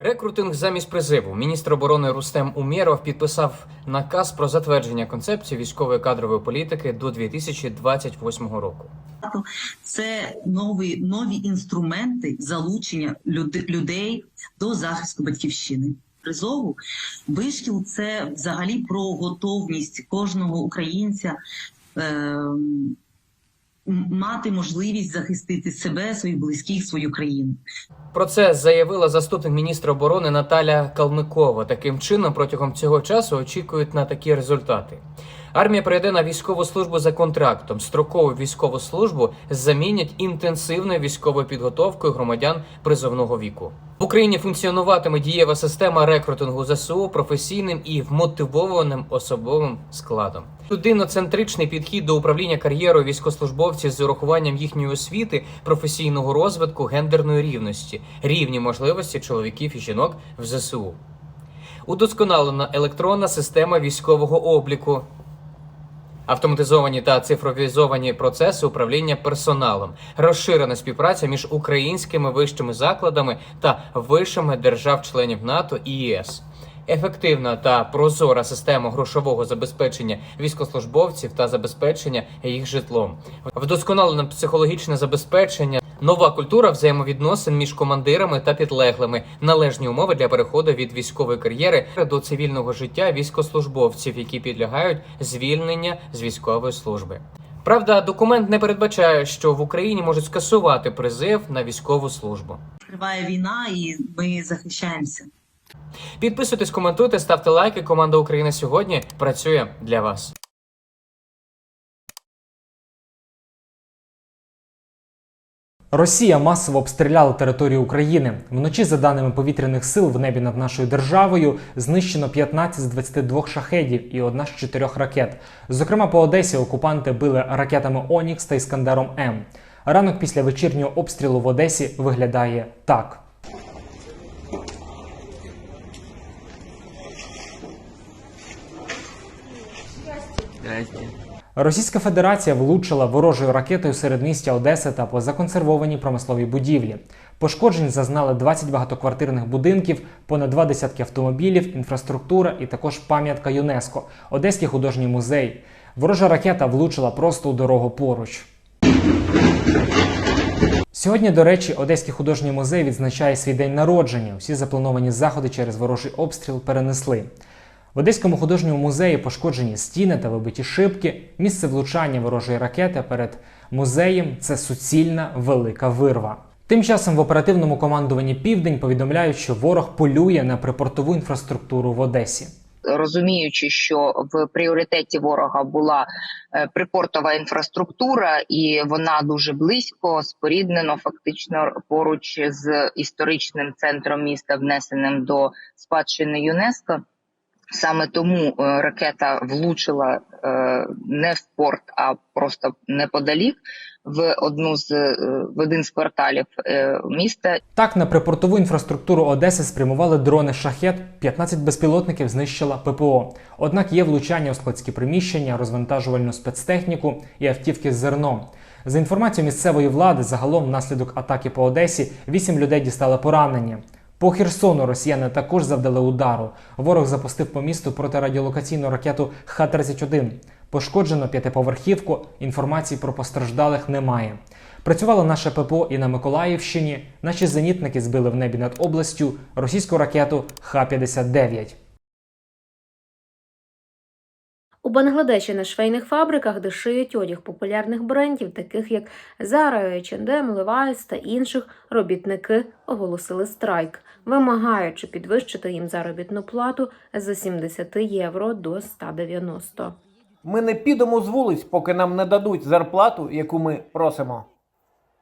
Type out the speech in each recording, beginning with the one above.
Рекрутинг замість призиву. Міністр оборони Рустем Умєров підписав наказ про затвердження концепції військової кадрової політики до 2028 року. це нові, нові інструменти залучення людей до захисту батьківщини. Призову вишкіл це взагалі про готовність кожного українця е, мати можливість захистити себе, своїх близьких, свою країну. Про це заявила заступник міністра оборони Наталя Калмикова. Таким чином, протягом цього часу очікують на такі результати. Армія перейде на військову службу за контрактом. Строкову військову службу замінять інтенсивною військовою підготовкою громадян призовного віку. В Україні функціонуватиме дієва система рекрутингу ЗСУ професійним і вмотивованим особовим складом. Людиноцентричний підхід до управління кар'єрою військовослужбовців з урахуванням їхньої освіти, професійного розвитку, гендерної рівності, рівні можливості чоловіків і жінок в ЗСУ. Удосконалена електронна система військового обліку, автоматизовані та цифровізовані процеси управління персоналом, розширена співпраця між українськими вищими закладами та вишами держав-членів НАТО і ЄС. Ефективна та прозора система грошового забезпечення військовослужбовців та забезпечення їх житлом, вдосконалене психологічне забезпечення, нова культура взаємовідносин між командирами та підлеглими, належні умови для переходу від військової кар'єри до цивільного життя військовослужбовців, які підлягають звільнення з військової служби. Правда, документ не передбачає, що в Україні можуть скасувати призив на військову службу. Триває війна, і ми захищаємося. Підписуйтесь, коментуйте, ставте лайки. Команда Україна сьогодні працює для вас. Росія масово обстріляла територію України. Вночі, за даними повітряних сил, в небі над нашою державою знищено 15 з 22 шахедів і одна з чотирьох ракет. Зокрема, по Одесі окупанти били ракетами Онікс та Іскандером М. Ранок після вечірнього обстрілу в Одесі виглядає так. Російська Федерація влучила ворожою ракетою серед містя Одеси та по законсервованій промисловій будівлі. Пошкоджень зазнали 20 багатоквартирних будинків, понад два десятки автомобілів, інфраструктура і також пам'ятка ЮНЕСКО, Одеський художній музей. Ворожа ракета влучила просто у дорогу поруч. Сьогодні, до речі, Одеський художній музей відзначає свій день народження. Всі заплановані заходи через ворожий обстріл перенесли. В Одеському художньому музеї пошкоджені стіни та вибиті шибки. Місце влучання ворожої ракети перед музеєм це суцільна велика вирва. Тим часом в оперативному командуванні Південь повідомляють, що ворог полює на припортову інфраструктуру в Одесі. розуміючи, що в пріоритеті ворога була е, припортова інфраструктура, і вона дуже близько споріднено, фактично поруч з історичним центром міста, внесеним до спадщини ЮНЕСКО. Саме тому е, ракета влучила е, не в порт, а просто неподалік в одну з е, в один з кварталів міста, Так, на припортову інфраструктуру Одеси спрямували дрони шахет. 15 безпілотників знищила ППО. Однак є влучання у складські приміщення, розвантажувальну спецтехніку і автівки з зерном. За інформацією місцевої влади, загалом внаслідок атаки по Одесі 8 людей дістали поранення. По Херсону росіяни також завдали удару. Ворог запустив по місту протирадіолокаційну ракету Х-31. Пошкоджено п'ятиповерхівку. Інформації про постраждалих немає. Працювало наше ППО і на Миколаївщині. Наші зенітники збили в небі над областю російську ракету Х-59. У Бангладеші на швейних фабриках, де шиють одяг популярних брендів, таких як Zara, H&M, Levi's та інших, робітники оголосили страйк, вимагаючи підвищити їм заробітну плату з 70 євро до 190. Ми не підемо з вулиць, поки нам не дадуть зарплату, яку ми просимо.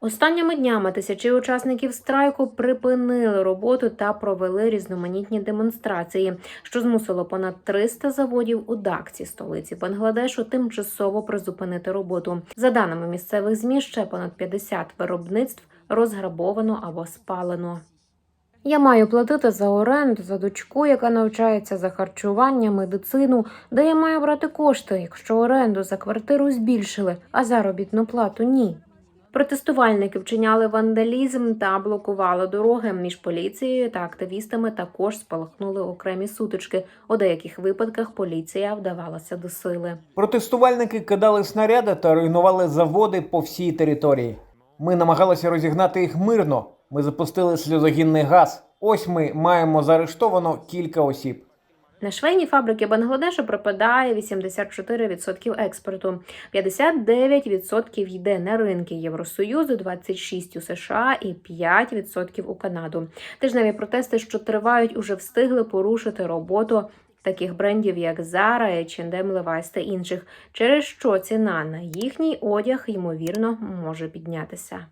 Останніми днями тисячі учасників страйку припинили роботу та провели різноманітні демонстрації, що змусило понад 300 заводів у Дакці, столиці Бангладешу, тимчасово призупинити роботу. За даними місцевих змі, ще понад 50 виробництв розграбовано або спалено. Я маю платити за оренду, за дочку, яка навчається за харчування, медицину, де я маю брати кошти, якщо оренду за квартиру збільшили, а заробітну плату ні. Протестувальники вчиняли вандалізм та блокували дороги між поліцією та активістами. Також спалахнули окремі сутички. У деяких випадках поліція вдавалася до сили. Протестувальники кидали снаряди та руйнували заводи по всій території. Ми намагалися розігнати їх мирно. Ми запустили сльозогінний газ. Ось ми маємо заарештовано кілька осіб. На швейні фабрики Бангладешу припадає 84% експорту, 59% йде на ринки Євросоюзу, 26% у США і 5% у Канаду. Тижневі протести, що тривають, уже встигли порушити роботу таких брендів, як Zara, H&M, Levi's та інших, через що ціна на їхній одяг ймовірно може піднятися.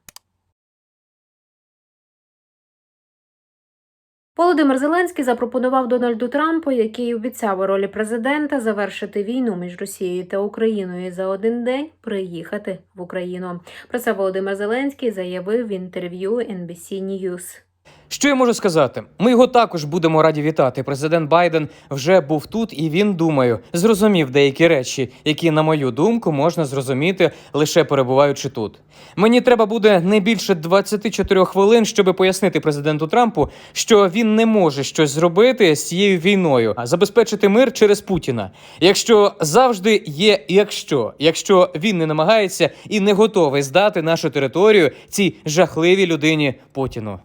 Володимир Зеленський запропонував Дональду Трампу, який обіцяв у ролі президента завершити війну між Росією та Україною за один день приїхати в Україну. Про це Володимир Зеленський заявив в інтерв'ю NBC News. Що я можу сказати? Ми його також будемо раді вітати. Президент Байден вже був тут, і він, думаю, зрозумів деякі речі, які, на мою думку, можна зрозуміти лише перебуваючи тут. Мені треба буде не більше 24 хвилин, щоб пояснити президенту Трампу, що він не може щось зробити з цією війною, а забезпечити мир через Путіна. Якщо завжди є, якщо, якщо він не намагається і не готовий здати нашу територію цій жахливій людині Путіну.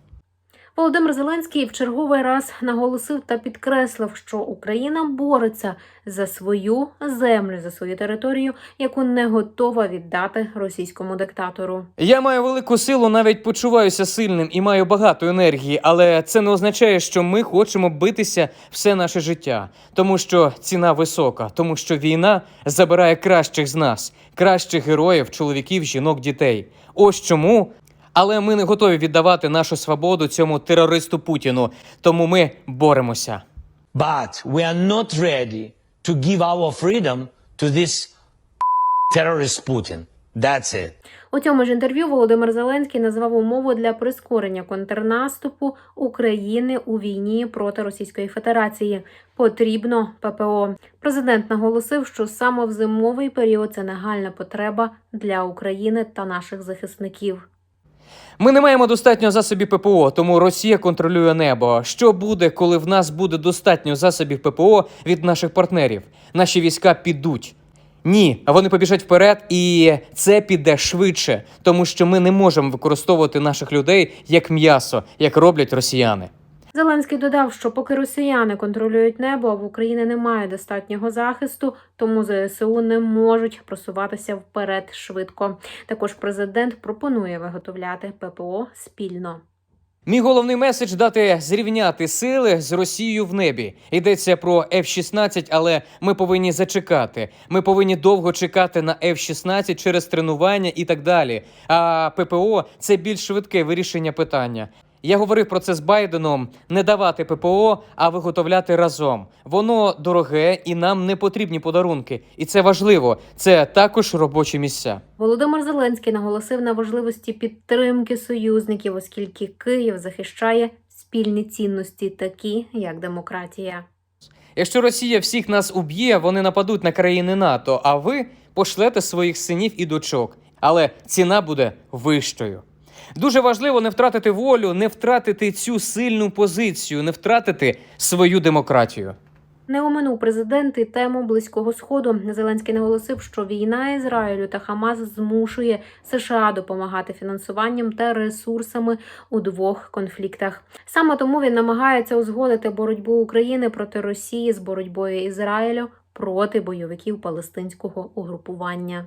Володимир Зеленський в черговий раз наголосив та підкреслив, що Україна бореться за свою землю, за свою територію, яку не готова віддати російському диктатору. Я маю велику силу, навіть почуваюся сильним і маю багато енергії, але це не означає, що ми хочемо битися все наше життя, тому що ціна висока, тому що війна забирає кращих з нас, кращих героїв, чоловіків, жінок, дітей. Ось чому. Але ми не готові віддавати нашу свободу цьому терористу Путіну, тому ми боремося. But we are not ready to give our freedom to this terrorist Putin. That's it. У цьому ж інтерв'ю Володимир Зеленський назвав умову для прискорення контрнаступу України у війні проти Російської Федерації. Потрібно ППО. Президент наголосив, що саме в зимовий період це нагальна потреба для України та наших захисників. Ми не маємо достатньо засобів ППО, тому Росія контролює небо. Що буде, коли в нас буде достатньо засобів ППО від наших партнерів? Наші війська підуть. Ні, вони побіжать вперед, і це піде швидше, тому що ми не можемо використовувати наших людей як м'ясо, як роблять росіяни. Зеленський додав, що поки росіяни контролюють небо, а в Україні немає достатнього захисту, тому ЗСУ не можуть просуватися вперед швидко. Також президент пропонує виготовляти ППО спільно. Мій головний меседж дати зрівняти сили з Росією в небі. Йдеться про F-16, але ми повинні зачекати. Ми повинні довго чекати на F-16 через тренування і так далі. А ППО це більш швидке вирішення питання. Я говорив про це з Байденом: не давати ППО, а виготовляти разом. Воно дороге і нам не потрібні подарунки. І це важливо. Це також робочі місця. Володимир Зеленський наголосив на важливості підтримки союзників, оскільки Київ захищає спільні цінності, такі як демократія. Якщо Росія всіх нас уб'є, вони нападуть на країни НАТО, а ви пошлете своїх синів і дочок. Але ціна буде вищою. Дуже важливо не втратити волю, не втратити цю сильну позицію, не втратити свою демократію. Не оминув президент і тему близького сходу. Зеленський наголосив, що війна Ізраїлю та Хамас змушує США допомагати фінансуванням та ресурсами у двох конфліктах. Саме тому він намагається узгодити боротьбу України проти Росії з боротьбою Ізраїлю проти бойовиків палестинського угрупування.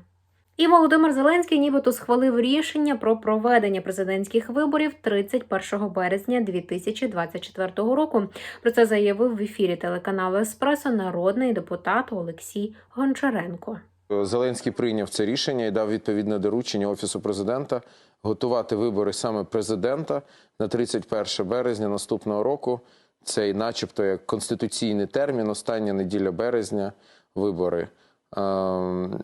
І Володимир Зеленський нібито схвалив рішення про проведення президентських виборів 31 березня 2024 року. Про це заявив в ефірі телеканалу Еспресо народний депутат Олексій Гончаренко. Зеленський прийняв це рішення і дав відповідне доручення офісу президента готувати вибори саме президента на 31 березня наступного року. Це, начебто, як конституційний термін, остання неділя березня, вибори. Ем,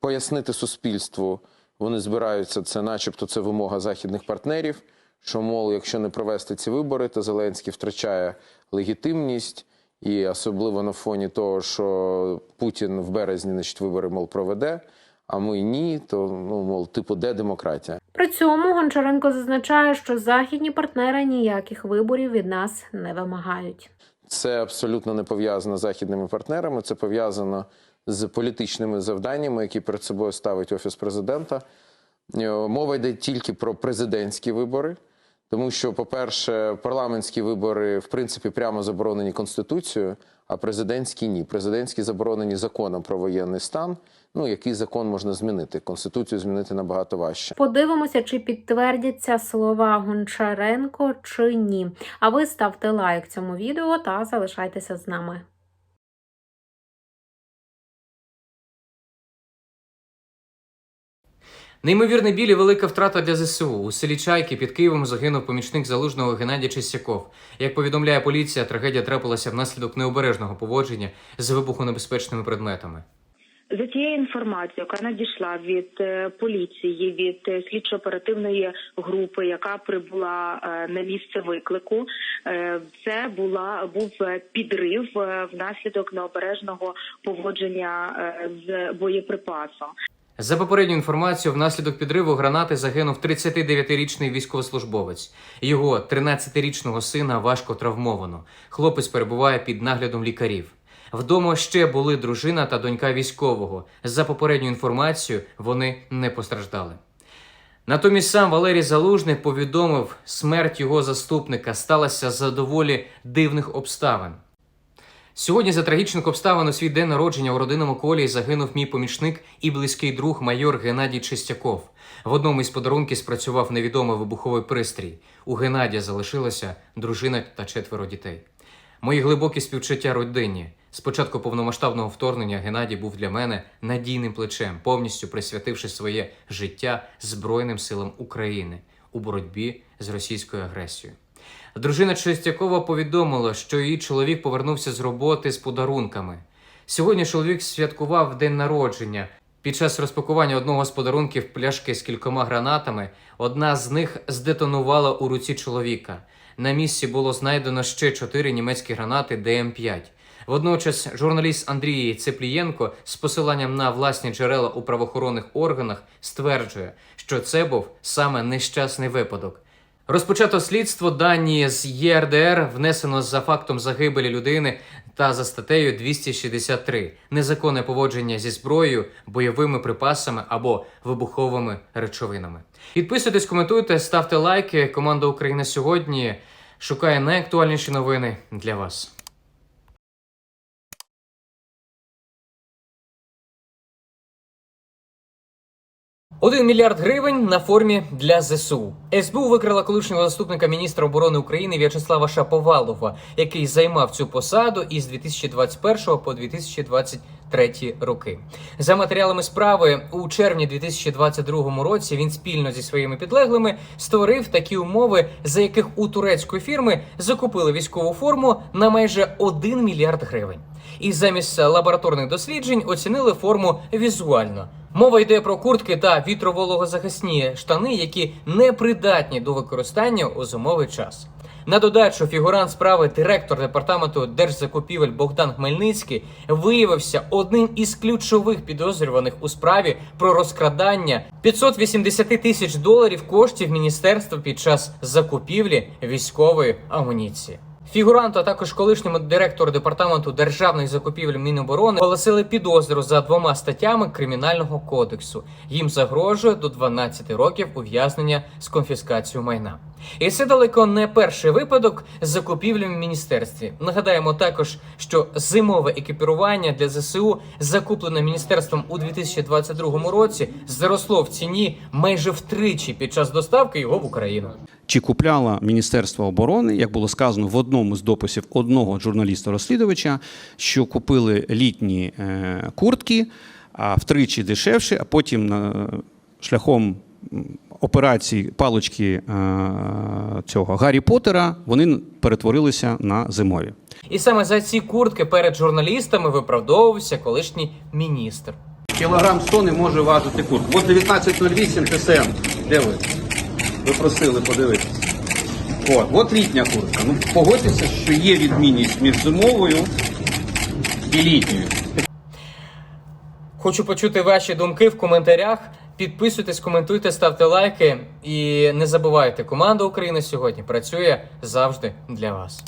Пояснити суспільству вони збираються. Це, начебто, це вимога західних партнерів. Що, мов, якщо не провести ці вибори, то Зеленський втрачає легітимність, і особливо на фоні того, що Путін в березні значить, вибори мов проведе, а ми ні, то ну мов типу, де демократія? При цьому Гончаренко зазначає, що західні партнери ніяких виборів від нас не вимагають. Це абсолютно не пов'язано з західними партнерами. Це пов'язано з політичними завданнями, які перед собою ставить офіс президента. Е, Мова йде тільки про президентські вибори, тому що, по-перше, парламентські вибори в принципі прямо заборонені конституцією, а президентські ні. Президентські заборонені законом про воєнний стан. Ну який закон можна змінити? Конституцію змінити набагато важче. Подивимося, чи підтвердяться слова Гончаренко чи ні. А ви ставте лайк цьому відео та залишайтеся з нами. Неймовірний біль і велика втрата для ЗСУ. У селі Чайки під Києвом загинув помічник залужного Геннадій Чистяков. Як повідомляє поліція, трагедія трапилася внаслідок необережного поводження з вибухонебезпечними предметами. За тією інформацією, яка надійшла від е, поліції, від е, слідчо-оперативної групи, яка прибула е, на місце виклику, це була був підрив внаслідок необережного поводження з боєприпасом. За попередньою інформацією, внаслідок підриву гранати загинув 39-річний військовослужбовець. Його 13-річного сина важко травмовано. Хлопець перебуває під наглядом лікарів. Вдома ще були дружина та донька військового. За попередньою інформацією, вони не постраждали. Натомість сам Валерій Залужний повідомив, смерть його заступника сталася за доволі дивних обставин. Сьогодні за трагічних обставин у свій день народження у родинному колі загинув мій помічник і близький друг майор Геннадій Чистяков. В одному із подарунків спрацював невідомий вибуховий пристрій. У Геннадія залишилася дружина та четверо дітей. Мої глибокі співчуття родині. З початку повномасштабного вторгнення Геннадій був для мене надійним плечем, повністю присвятивши своє життя Збройним силам України у боротьбі з російською агресією. Дружина Чистякова повідомила, що її чоловік повернувся з роботи з подарунками. Сьогодні чоловік святкував день народження. Під час розпакування одного з подарунків пляшки з кількома гранатами одна з них здетонувала у руці чоловіка. На місці було знайдено ще чотири німецькі гранати ДМ5. Водночас журналіст Андрій Цеплієнко з посиланням на власні джерела у правоохоронних органах стверджує, що це був саме нещасний випадок. Розпочато слідство дані з ЄРДР внесено за фактом загибелі людини та за статтею 263 незаконне поводження зі зброєю, бойовими припасами або вибуховими речовинами. Підписуйтесь, коментуйте, ставте лайки. Команда Україна сьогодні шукає найактуальніші новини для вас. Один мільярд гривень на формі для ЗСУ. СБУ викрила колишнього заступника міністра оборони України В'ячеслава Шаповалова, який займав цю посаду із 2021 по 2023 роки. За матеріалами справи у червні 2022 році він спільно зі своїми підлеглими створив такі умови, за яких у турецької фірми закупили військову форму на майже 1 мільярд гривень. І замість лабораторних досліджень оцінили форму візуально. Мова йде про куртки та вітровологозахисні штани, які не придатні до використання у зимовий час. На додачу, фігурант справи директор департаменту держзакупівель Богдан Хмельницький виявився одним із ключових підозрюваних у справі про розкрадання 580 тисяч доларів коштів міністерства під час закупівлі військової амуніції. Фігуранту, а також колишньому директору департаменту державних закупівель Міноборони оголосили підозру за двома статтями кримінального кодексу. Їм загрожує до 12 років ув'язнення з конфіскацією майна. І це далеко не перший випадок з закупівлями в міністерстві. Нагадаємо також, що зимове екіпірування для ЗСУ, закуплене міністерством у 2022 році, зросло в ціні майже втричі під час доставки його в Україну. Чи купляло Міністерство оборони, як було сказано в одному з дописів одного журналіста-розслідувача, що купили літні е, куртки а втричі дешевше, а потім шляхом операції палочки е, цього Гаррі Поттера вони перетворилися на зимові. І саме за ці куртки перед журналістами виправдовувався колишній міністр. Кілограм 100 не може важити куртку. От 1908 ТСМ. Де ви? Ви просили подивитися. От, от літня куртка. Ну погодьтеся, що є відмінність між зимовою і літньою. Хочу почути ваші думки в коментарях. Підписуйтесь, коментуйте, ставте лайки і не забувайте, команда України сьогодні працює завжди для вас.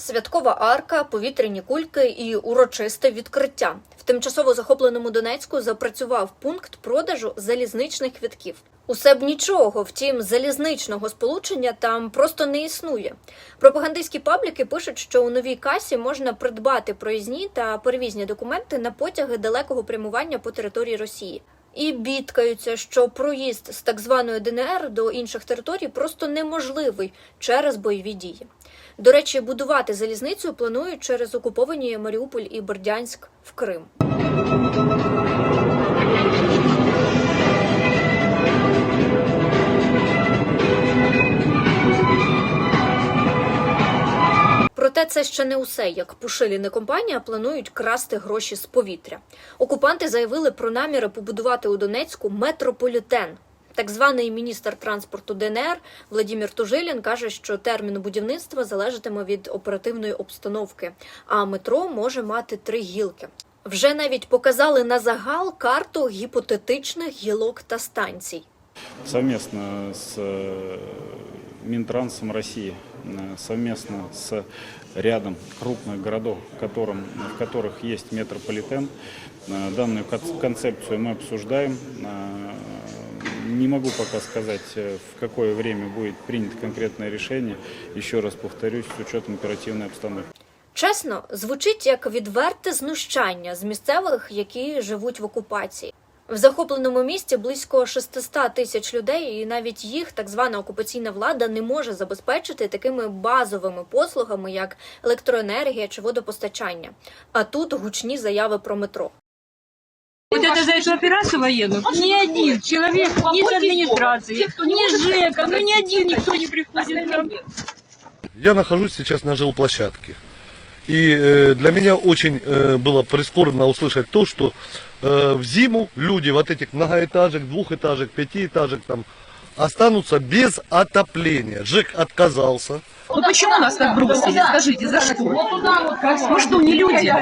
Святкова арка, повітряні кульки і урочисте відкриття. В тимчасово захопленому Донецьку запрацював пункт продажу залізничних квитків. Усе б нічого, втім, залізничного сполучення там просто не існує. Пропагандистські пабліки пишуть, що у новій касі можна придбати проїзні та перевізні документи на потяги далекого прямування по території Росії. І бідкаються, що проїзд з так званої ДНР до інших територій просто неможливий через бойові дії. До речі, будувати залізницю планують через окуповані Маріуполь і Бердянськ в Крим. Проте це ще не усе. Як Пушилін і компанія планують красти гроші з повітря. Окупанти заявили про наміри побудувати у Донецьку метрополітен. Так званий міністр транспорту ДНР Владимир Тужилін каже, що термін будівництва залежатиме від оперативної обстановки, а метро може мати три гілки. Вже навіть показали на загал карту гіпотетичних гілок та станцій. совместно с э, Минтрансом России, э, совместно с рядом крупных городов, в, котором, в которых есть метрополитен. Э, Данную кон- концепцию мы обсуждаем. не могу пока сказать, э, в какое время будет принято конкретное решение. Еще раз повторюсь, с учетом оперативной обстановки. Чесно, звучить як відверте знущання з місцевих, які живуть в окупації. В захопленому місті близько 600 тисяч людей, і навіть їх так звана окупаційна влада не може забезпечити такими базовими послугами, як електроенергія чи водопостачання. А тут гучні заяви про метро. Вот это за эту операцию военную ни один человек, ни с администрации, ни с ЖЭКа, ну ни один никто не приходит. к нам. Я нахожусь сейчас на жилплощадке. И э, для меня очень э, было прискорбно услышать то, что э, в зиму люди вот этих многоэтажек, двухэтажек, пятиэтажек там останутся без отопления. ЖЭК отказался. Ну почему нас так бросили? Скажите, за что? Мы что, не люди?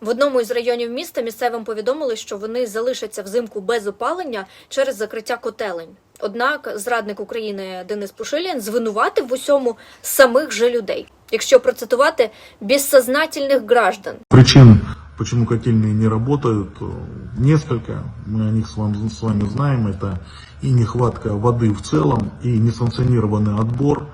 В одному із районів міста місцевим повідомили, що вони залишаться взимку без опалення через закриття котелень. Однак зрадник України Денис Пушилін звинуватив в усьому самих же людей. Якщо процитувати безсознательних граждан. Причин, почему котельные не работают, э, несколько. Мы о них с вами, с вами знаем. Это и нехватка воды в целом, и несанкционированный отбор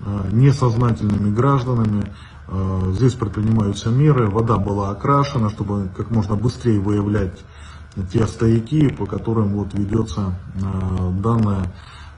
э, несознательными гражданами. Э, Здесь предпринимаются меры. Вода была окрашена, чтобы как можно быстрее выявлять те стояки, по которым вот ведется э, данная,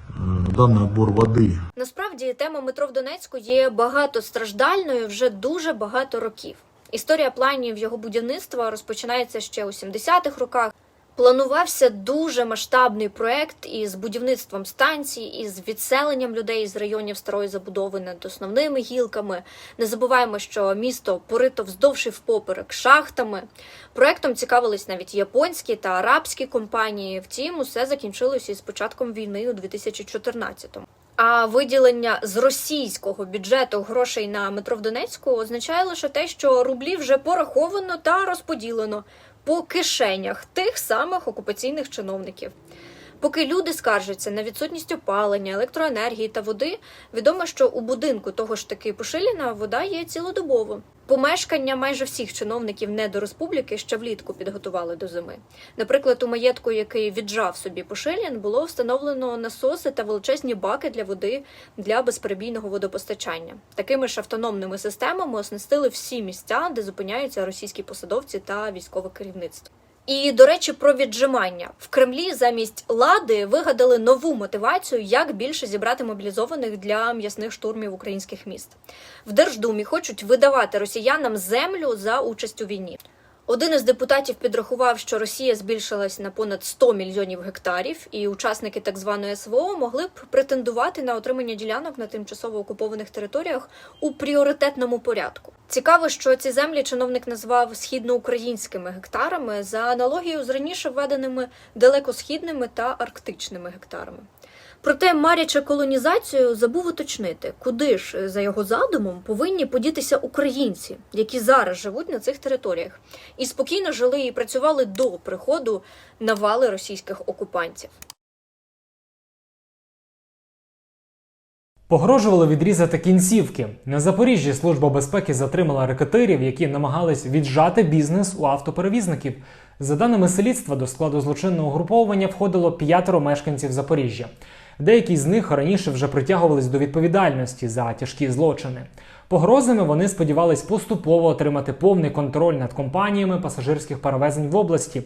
э, данный отбор воды. Насправді тема метро в Донецьку є багатостраждальною вже дуже багато років. Історія планів його будівництва розпочинається ще у 70-х роках. Планувався дуже масштабний проект із будівництвом станцій, із відселенням людей з районів старої забудови над основними гілками. Не забуваємо, що місто порито вздовж і впоперек шахтами. Проектом цікавились навіть японські та арабські компанії. Втім, усе закінчилося із початком війни у 2014-му. А виділення з російського бюджету грошей на метро в Донецьку означає лише те, що рублі вже пораховано та розподілено по кишенях тих самих окупаційних чиновників. Поки люди скаржаться на відсутність опалення, електроенергії та води, відомо, що у будинку того ж таки Пушиліна вода є цілодобово. Помешкання майже всіх чиновників недореспубліки ще влітку підготували до зими. Наприклад, у маєтку, який віджав собі Пушилін, було встановлено насоси та величезні баки для води для безперебійного водопостачання. Такими ж автономними системами оснастили всі місця, де зупиняються російські посадовці та військове керівництво. І до речі, про віджимання в Кремлі замість лади вигадали нову мотивацію, як більше зібрати мобілізованих для м'ясних штурмів українських міст. В Держдумі хочуть видавати росіянам землю за участь у війні. Один із депутатів підрахував, що Росія збільшилась на понад 100 мільйонів гектарів, і учасники так званої СВО могли б претендувати на отримання ділянок на тимчасово окупованих територіях у пріоритетному порядку. Цікаво, що ці землі чиновник назвав східноукраїнськими гектарами за аналогією з раніше введеними далекосхідними та арктичними гектарами. Проте, марячи колонізацію, забув уточнити, куди ж е, за його задумом повинні подітися українці, які зараз живуть на цих територіях, і спокійно жили і працювали до приходу навали російських окупантів. Погрожували відрізати кінцівки. На Запоріжжі Служба безпеки затримала рекетирів, які намагались віджати бізнес у автоперевізників. За даними слідства, до складу злочинного угруповання входило п'ятеро мешканців Запоріжжя. Деякі з них раніше вже притягувались до відповідальності за тяжкі злочини. Погрозами вони сподівались поступово отримати повний контроль над компаніями пасажирських перевезень в області,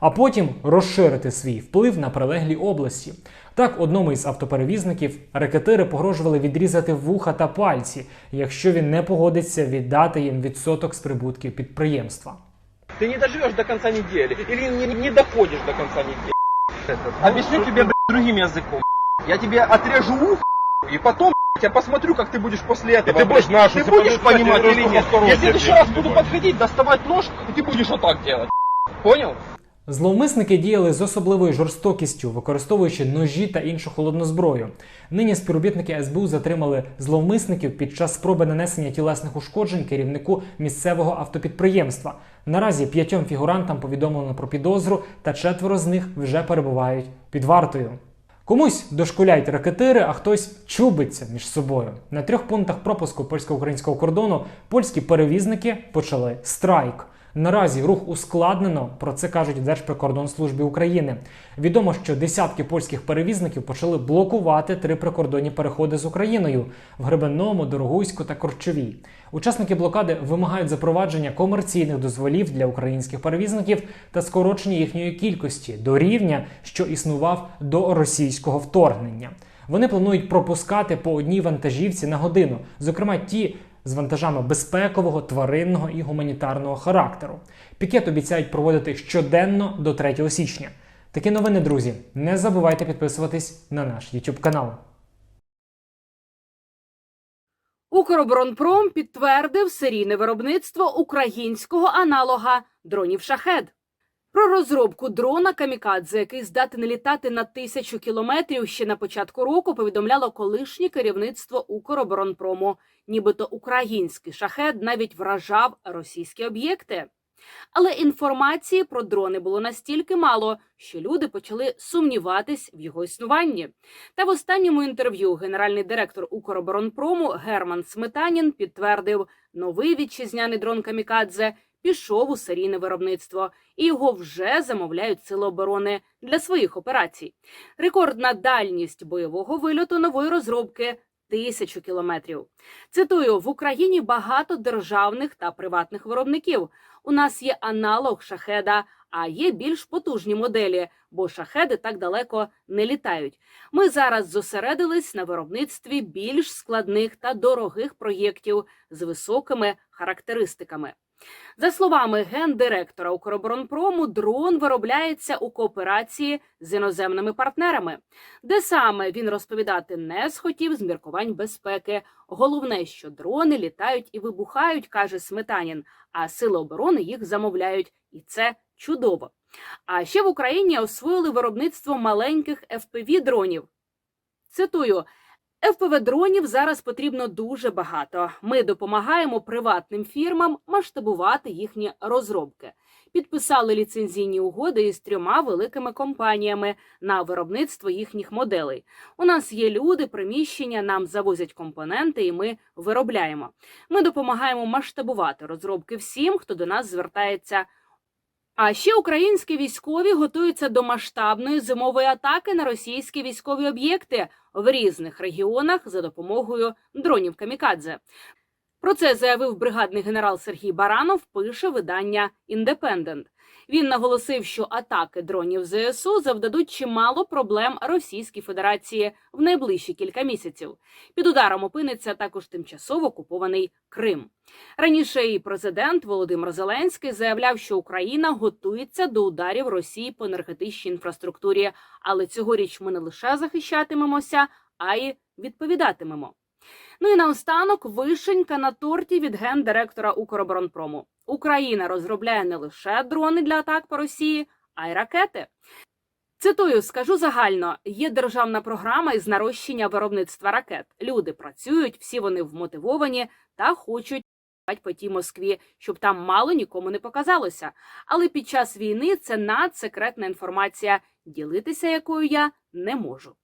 а потім розширити свій вплив на прилеглі області. Так, одному із автоперевізників рекетири погрожували відрізати вуха та пальці, якщо він не погодиться віддати їм відсоток з прибутків підприємства. Ты не доживешь до конца недели или не, не доходишь до конца недели. Объясню тебе блядь, другим языком. Я тебе отрежу ухо и потом блядь, я посмотрю, как ты будешь после этого. ты будешь блядь, нашу ты будешь сопровождать, понимать я или просто нет? осторожнее Я в следующий тебе раз буду говорю. подходить, доставать нож, и ты будешь вот так делать. Понял? Зловмисники діяли з особливою жорстокістю, використовуючи ножі та іншу холодну зброю. Нині співробітники СБУ затримали зловмисників під час спроби нанесення тілесних ушкоджень керівнику місцевого автопідприємства. Наразі п'ятьом фігурантам повідомлено про підозру, та четверо з них вже перебувають під вартою. Комусь дошкуляють ракетири, а хтось чубиться між собою. На трьох пунктах пропуску польсько-українського кордону польські перевізники почали страйк. Наразі рух ускладнено, про це кажуть в Держприкордонслужбі України. Відомо, що десятки польських перевізників почали блокувати три прикордонні переходи з Україною в Гребенному, Дорогуську та Корчовій. Учасники блокади вимагають запровадження комерційних дозволів для українських перевізників та скорочення їхньої кількості до рівня, що існував до російського вторгнення. Вони планують пропускати по одній вантажівці на годину, зокрема ті з вантажами безпекового, тваринного і гуманітарного характеру. Пікет обіцяють проводити щоденно до 3 січня. Такі новини, друзі. Не забувайте підписуватись на наш YouTube канал. Укроборонпром підтвердив серійне виробництво українського аналога дронів шахед. Про розробку дрона Камікадзе, який здатен літати на тисячу кілометрів ще на початку року, повідомляло колишнє керівництво Укроборонпрому. Нібито український шахед навіть вражав російські об'єкти. Але інформації про дрони було настільки мало, що люди почали сумніватись в його існуванні. Та в останньому інтерв'ю генеральний директор Укроборонпрому Герман Сметанін підтвердив, новий вітчизняний дрон Камікадзе пішов у серійне виробництво, і його вже замовляють сили оборони для своїх операцій. Рекордна дальність бойового вильоту нової розробки. Тисячу кілометрів. Цитую: в Україні багато державних та приватних виробників. У нас є аналог шахеда, а є більш потужні моделі, бо шахеди так далеко не літають. Ми зараз зосередились на виробництві більш складних та дорогих проєктів з високими характеристиками. За словами гендиректора Укроборонпрому, дрон виробляється у кооперації з іноземними партнерами, де саме він розповідати не схотів з міркувань безпеки. Головне, що дрони літають і вибухають, каже Сметанін, а сили оборони їх замовляють, і це чудово. А ще в Україні освоїли виробництво маленьких fpv дронів. Цитую. Fpv дронів зараз потрібно дуже багато. Ми допомагаємо приватним фірмам масштабувати їхні розробки. Підписали ліцензійні угоди із трьома великими компаніями на виробництво їхніх моделей. У нас є люди, приміщення, нам завозять компоненти, і ми виробляємо. Ми допомагаємо масштабувати розробки всім, хто до нас звертається. А ще українські військові готуються до масштабної зимової атаки на російські військові об'єкти в різних регіонах за допомогою дронів Камікадзе. Про це заявив бригадний генерал Сергій Баранов. Пише видання Індепендент. Він наголосив, що атаки дронів ЗСУ завдадуть чимало проблем Російській Федерації в найближчі кілька місяців. Під ударом опиниться також тимчасово окупований Крим. Раніше і президент Володимир Зеленський заявляв, що Україна готується до ударів Росії по енергетичній інфраструктурі, але цьогоріч ми не лише захищатимемося, а й відповідатимемо. Ну і наостанок вишенька на торті від гендиректора Укроборонпрому. Україна розробляє не лише дрони для атак по Росії, а й ракети. Цитую, скажу загально: є державна програма із нарощення виробництва ракет. Люди працюють, всі вони вмотивовані та хочуть по тій Москві, щоб там мало нікому не показалося. Але під час війни це надсекретна інформація, ділитися якою я не можу.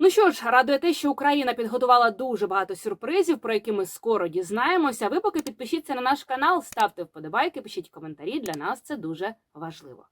Ну що ж, радує те, що Україна підготувала дуже багато сюрпризів, про які ми скоро дізнаємося. Ви поки підпишіться на наш канал, ставте вподобайки, пишіть коментарі. Для нас це дуже важливо.